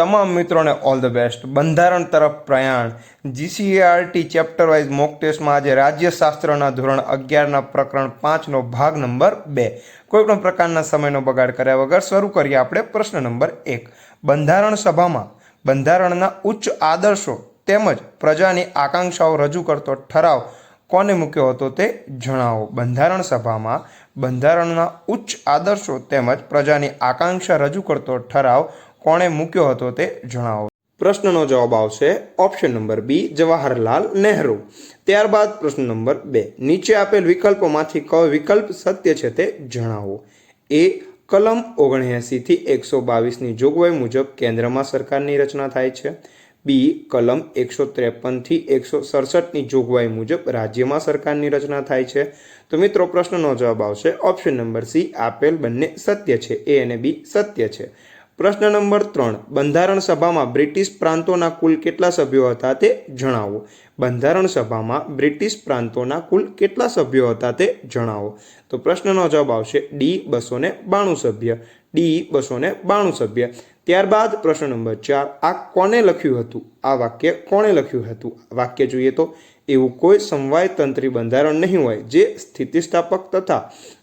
તમામ મિત્રોને all the best બંધારણ તરફ પ્રયાણ. જીસીઆરટી ચેપ્ટર વાઇઝ મોક ટેસ્ટમાં આજે રાજ્યશાસ્ત્રના ધોરણ અગિયારના પ્રકરણ પાંચનો ભાગ નંબર બે. કોઈપણ પ્રકારના સમયનો બગાડ કર્યા વગર શરૂ કરીએ આપણે પ્રશ્ન નંબર એક. બંધારણ સભામાં બંધારણના ઉચ્ચ આદર્શો તેમજ પ્રજાની આકાંક્ષાઓ રજૂ કરતો ઠરાવ કોને મૂક્યો હતો તે જણાવો. બંધારણ સભામાં બંધારણના ઉચ્ચ આદર્શો તેમજ પ્રજાની આકાંક્ષા રજૂ કરતો ઠરાવ કોણે મૂક્યો હતો તે જણાવો. પ્રશ્નનો જવાબ આવશે option number B, Jawaharlal Nehru. ત્યારબાદ પ્રશ્ન નંબર બે, નીચે આપેલ વિકલ્પોમાંથી કયો વિકલ્પ સત્ય છે તે જણાવો. એ, કલમ ઓગણએંસીથી એકસો બાવીસની જોગવાઈ મુજબ કેન્દ્રમાં સરકારની રચના થાય છે. બી, કલમ એકસો ત્રેપનથી એકસો સડસઠની જોગવાઈ મુજબ રાજ્યમાં સરકારની રચના થાય છે. તો મિત્રો, પ્રશ્નનો જવાબ આવશે ઓપ્શન નંબર સી, આપેલ બંને સત્ય છે. એ અને બી સત્ય છે. પ્રશ્ન નંબર ત્રણ. બંધારણ સભામાં બ્રિટિશ પ્રાંતોના કુલ કેટલા સભ્યો હતા તે જણાવો. બંધારણ સભામાં બ્રિટિશ પ્રાંતોના કુલ કેટલા સભ્યો હતા તે જણાવો. તો પ્રશ્નનો જવાબ આવશે ડી બસો ને બાણું સભ્ય, ડી બસો ને બાણું સભ્ય. ત્યારબાદ પ્રશ્ન નંબર ચાર. આ કોને લખ્યું હતું? આ વાક્ય કોણે લખ્યું હતું? વાક્ય જોઈએ તો એવું કોઈ સમવાય તંત્રી બંધારણ નહીં હોય જે સ્થિતિસ્થાપક તથા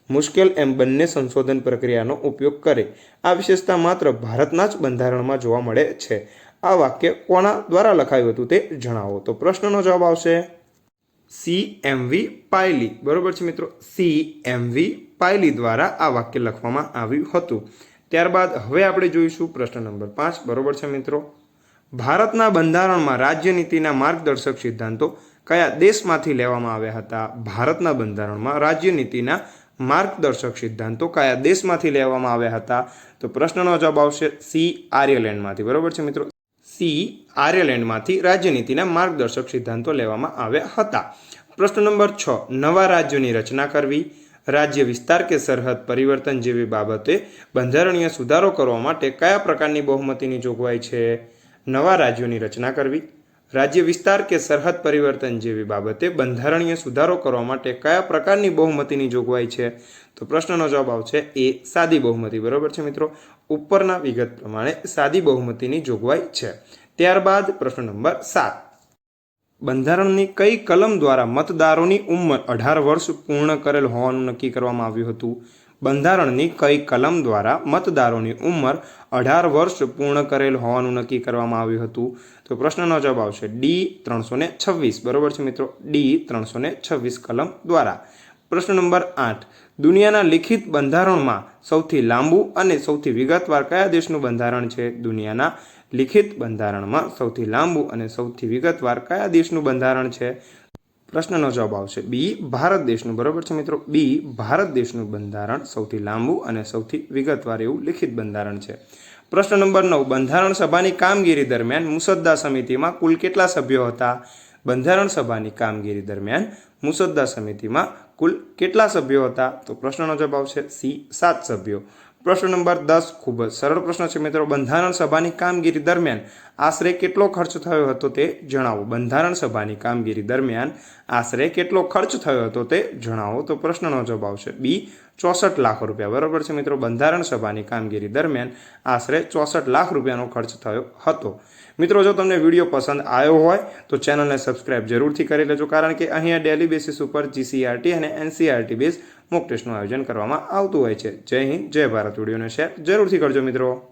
મુશ્કેલ એમ બંને સંશોધન પ્રક્રિયાનો ઉપયોગ કરે. આ વિશેષતા માત્ર ભારતના જ બંધારણમાં જોવા મળે છે. આ વાક્ય કોના દ્વારા લખાયું હતું તે જણાવો. તો પ્રશ્નનો જવાબ આવશે. સી એમ વી પાયલી બરોબર છે મિત્રો? સી એમ વી પાયલી દ્વારા આ વાક્ય લખવામાં આવ્યું હતું. ત્યારબાદ હવે આપણે જોઈશું પ્રશ્ન નંબર પાંચ. બરોબર છે મિત્રો? ભારતના બંધારણમાં રાજ્ય નીતિના માર્ગદર્શક સિદ્ધાંતો કયા દેશમાંથી લેવામાં આવ્યા હતા? ભારતના બંધારણમાં રાજ્ય નીતિના માર્ગદર્શક સિદ્ધાંતો કયા દેશમાંથી લેવામાં આવ્યા હતા? તો પ્રશ્નનો જવાબ આવશે સી આર્યલેન્ડમાંથી. બરોબર છે મિત્રો? સી આર્યલેન્ડમાંથી રાજ્યનીતિના માર્ગદર્શક સિદ્ધાંતો લેવામાં આવ્યા હતા. પ્રશ્ન નંબર છ, નવા રાજ્યોની રચના કરવી. રાજ્ય વિસ્તાર કે સરહદ પરિવર્તન જેવી બાબતે બંધારણીય સુધારો કરવા માટે કયા પ્રકારની બહુમતીની જોગવાઈ છે? નવા રાજ્યોની રચના કરવી. રાજ્ય વિસ્તાર કે સરહદ પરિવર્તન જેવી બાબતે બંધારણીય સુધારો કરવા માટે કયા પ્રકારની બહુમતીની જોગવાઈ છે? તો પ્રશ્નનો જવાબ આવશે એ સાદી બહુમતી. બરાબર છે મિત્રો? ઉપરના વિગત પ્રમાણે સાદી બહુમતીની જોગવાઈ છે. ત્યારબાદ પ્રશ્ન નંબર સાત. બંધારણની કઈ કલમ દ્વારા મતદારોની ઉંમર અઢાર વર્ષ પૂર્ણ કરેલ હોવાનું નક્કી કરવામાં આવ્યું હતું? બંધારણની કઈ કલમ દ્વારા મતદારોની ઉંમર અઢાર વર્ષ પૂર્ણ કરેલ હોવાનું નક્કી કરવામાં આવ્યું હતું? તો પ્રશ્નનો જવાબ આવશે ડી ત્રણસો ને છવ્વીસ. બરોબર છે મિત્રો? ડી ત્રણસો ને છવ્વીસ કલમ દ્વારા. પ્રશ્ન નંબર આઠ. દુનિયાના લિખિત બંધારણમાં સૌથી લાંબુ અને સૌથી વિગતવાર કયા દેશનું બંધારણ છે? દુનિયાના લિખિત બંધારણમાં સૌથી લાંબુ અને સૌથી વિગતવાર કયા દેશનું બંધારણ છે? પ્રશ્નનો જવાબ આવશે બી, ભારત દેશનું, બરોબર છે મિત્રો? બી, ભારત દેશનું બંધારણ સૌથી લાંબુ અને સૌથી વિગતવાર એવું લિખિત બંધારણ છે. પ્રશ્ન નંબર નવ, બંધારણ સભાની કામગીરી દરમિયાન મુસદ્દા સમિતિમાં કુલ કેટલા સભ્યો હતા? બંધારણ સભાની કામગીરી દરમિયાન મુસદ્દા સમિતિમાં કુલ કેટલા સભ્યો હતા? તો પ્રશ્નનો જવાબ આવશે સી, સાત સભ્યો. પ્રશ્ન નંબર દસ. ખૂબ જ સરળ પ્રશ્ન છે મિત્રો. બંધારણ સભાની કામગીરી દરમિયાન આશરે કેટલો ખર્ચ થયો હતો તે જણાવો. બંધારણ સભાની કામગીરી દરમિયાન આશરે કેટલો ખર્ચ થયો હતો તે જણાવો. તો પ્રશ્નનો જવાબ આવશે બી, ચોસઠ લાખ રૂપિયા. બરાબર છે મિત્રો? બંધારણ સભાની કામગીરી દરમિયાન આશરે ચોસઠ લાખ રૂપિયાનો ખર્ચ થયો હતો. મિત્રો, જો તમને વીડિયો પસંદ આવ્યો હોય, તો ચેનલને સબસ્ક્રાઇબ જરૂરથી કરી લેજો, કારણ કે અહીંયા ડેલી બેસિસ ઉપર જીસીઆરટી અને એનસીઆરટી બેઝ મોક ટેસ્ટનું આયોજન કરવામાં આવતું હોય છે. જય હિન્દ, જય ભારત. વિડીયોને શેર જરૂરથી કરજો મિત્રો.